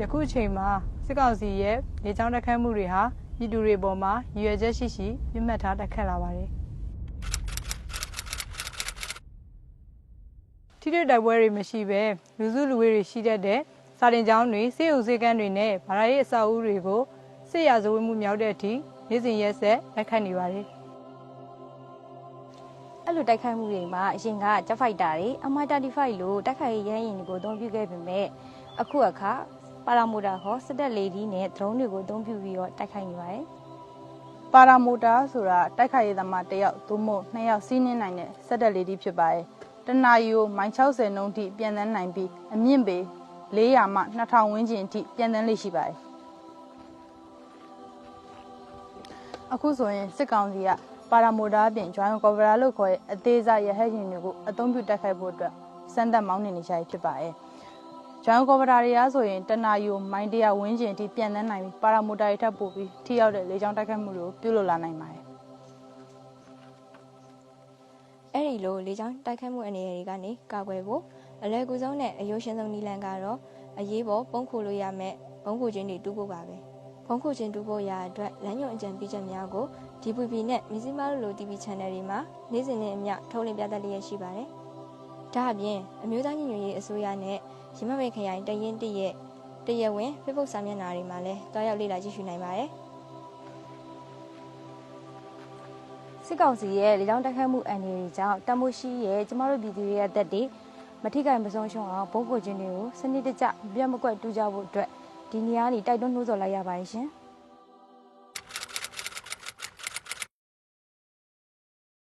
ယခုအချိန်မှာစစ်ကောင်စီရဲ့လေကြောင်းတိုက်ခိုက်မှုတွေဟာပြည်သူတွေပေါ်မှာရည်ရွယ်ချက်ရှိရှိပြစ်မှတ်ထားတိုက်ခတ်လာပါတယ်ထိတွေ့တိုက်ပွဲတွေမရှိဘဲလူစုလူဝေးတွေရှိတတ်တဲ့စာတင်ကျောင်းတွေစေအုပ်စေကန်းတွေနဲ့ဗလာရေးအဆောက်အဦတွေကိုစစ်ရာဇဝတ်မှုမြောက်တဲ့အထိနေ့စဉ်ရက်ဆက်တိုက်ခတ်နေပါတယ်အဲ့လိုတိုက်ခိုက်မှုတွေမှာအရင်က Jet Fighter တွေ MI35 လို့တိုက်ခိုက်ရေးရဟရင်တွေကိုအသုံးပြုခဲ့ပေမဲ့အခုအခါ ပါရာမိုတာဟောစစ်တပ်လေဒီနဲ့ drone တွေကိုအသုံးပြုပြီးတော့တိုက်ခိုက်နေပါတယ်ပါရာမိုတာဆိုတာတိုက်ခိုက်ရေးသမားတစ်ယောက်သို့မဟုတ်နှစ်ယောက်စီးနင်းနိုင်တဲ့စက်တက်လေးတစ်ဖြစ်ပါတယ်။တနာရီကိုမိုင်60နှုန်းထိပြန်တန်းနိုင်ပြီးအမြင့်ပေ400မှ2000ဝန်းကျင်အထိပြန်တန်းလေးရှိပါတယ်။အခုဆိုရင်စစ်ကောင်စီကပါရာမိုတာအပြင် joint cover လို့ခေါ်တဲ့အသေးစားရဟတ်ယာဉ်တွေကိုအသုံးပြုတိုက်ခိုက်ဖို့အတွက်စမ်းသပ်မောင်းနှင်နေကြရဖြစ်ပါတယ်။ ဂျွန်ကော်ဗတာတွေကဆိုရင်တနာယူမိုင်းတရာဝင်းကျင်အထိပြန်တန်းနိုင်ပြီးပါရာမိုတာတွေထပ်ပို့ပြီးထိရောက်တဲ့လေကြောင်းတိုက်ခိုက်မှုတွေကိုပြုလုပ်လာနိုင်ပါတယ်အဲ့ဒီလိုလေကြောင်းတိုက်ခိုက်မှုအနေအထားတွေကနေကာကွယ်ဖို့အလဲကူဆုံးနဲ့အယိုးရှင်ဆုံးနီလန်ကတော့အရေးပေါ်ပုံခိုလို့ရမယ်ဘုံခိုချင်းတွေတူဖို့ပါပဲဘုံခိုချင်းတူဖို့ရအတွက်လမ်းညွှန်အကြံပေးချက်များကို DVB နဲ့မီဇီမာလို TV Channel တွေမှာနေ့စဉ်နဲ့အမျှထုတ်လွှင့်ပြသလျက်ရှိပါတယ် ဒါအပြင်အမျိုးသားညီညွတ်ရေးအစိုးရနဲ့ရမမိတ်ခရိုင်တရင်တည့်ရဲ့တရားဝင် Facebook စာမျက်နှာတွေမှာလည်းတွားရောက်လေ့လာကြည့်ရှုနိုင်ပါတယ်စစ်ကောင်စီရဲ့လေကြောင်းတိုက်ခိုက်မှုအန္တရာယ်ကြောင့်တမိုးရှိရဲ့ကျမတို့ပြည်သူတွေရဲ့အသက်တွေမထိခိုက်မဆုံးရှုံးအောင်ဘုံကိုချင်းတွေကိုစနစ်တကျမပြတ်မကွက်တူကြဖို့အတွက်ဒီနေရာကနေတိုက်တွန်းနှိုးဆော်လိုက်ရပါတယ်ရှင်။